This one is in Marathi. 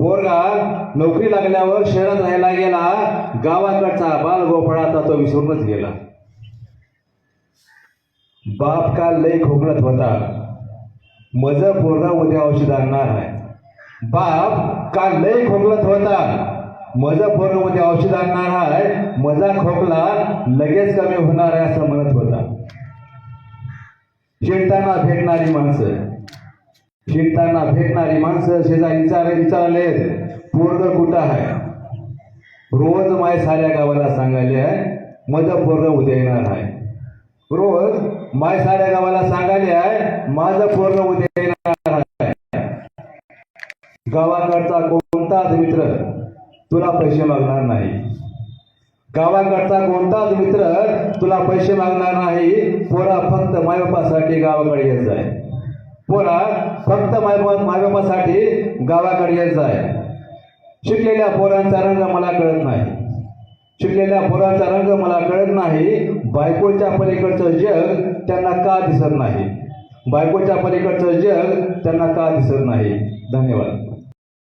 पोरगा नोकरी लागल्यावर शहरात राहायला गेला गावाकडचा बाल गोफळा तो विसरूनच गेला. बाप का लय खोकलत होता. मज पोरगा उद्या औषध आणणार आहे. बाप का लय खोकलत होता. मज पोरगा उद्या औषध आणणार आहे. मजा खोकला लगेच कमी होणार आहे असं म्हणत होता. शिरताना भेटणारी माणसं. शिरताना भेटणारी माणसं शेजारी विचार विचारले पोरग कुठं आहे? रोज माय साऱ्या गावाला सांगायले आहे माझं पोरग उद्या येणार आहे. रोज माय साऱ्या गावाला सांगायले आहे माझं पोरग उद्या येणार आहे. गावाकडचा कोणताच मित्र तुला पैसे मागणार नाही. गावाकडचा कोणताच मित्र तुला पैसे मागणार नाही. पोरा फक्त मायबापासाठी गावाकडे यायचं आहे पोरा फक्त मायबा मायबापासाठी गावाकडे यायचं आहे शिकलेल्या पोरांचा रंग मला कळत नाही. शिकलेल्या पोरांचा रंग मला कळत नाही. बायकोच्या पलीकडचं जग त्यांना का दिसत नाही? बायकोच्या पलीकडचं जग त्यांना का दिसत नाही? धन्यवाद.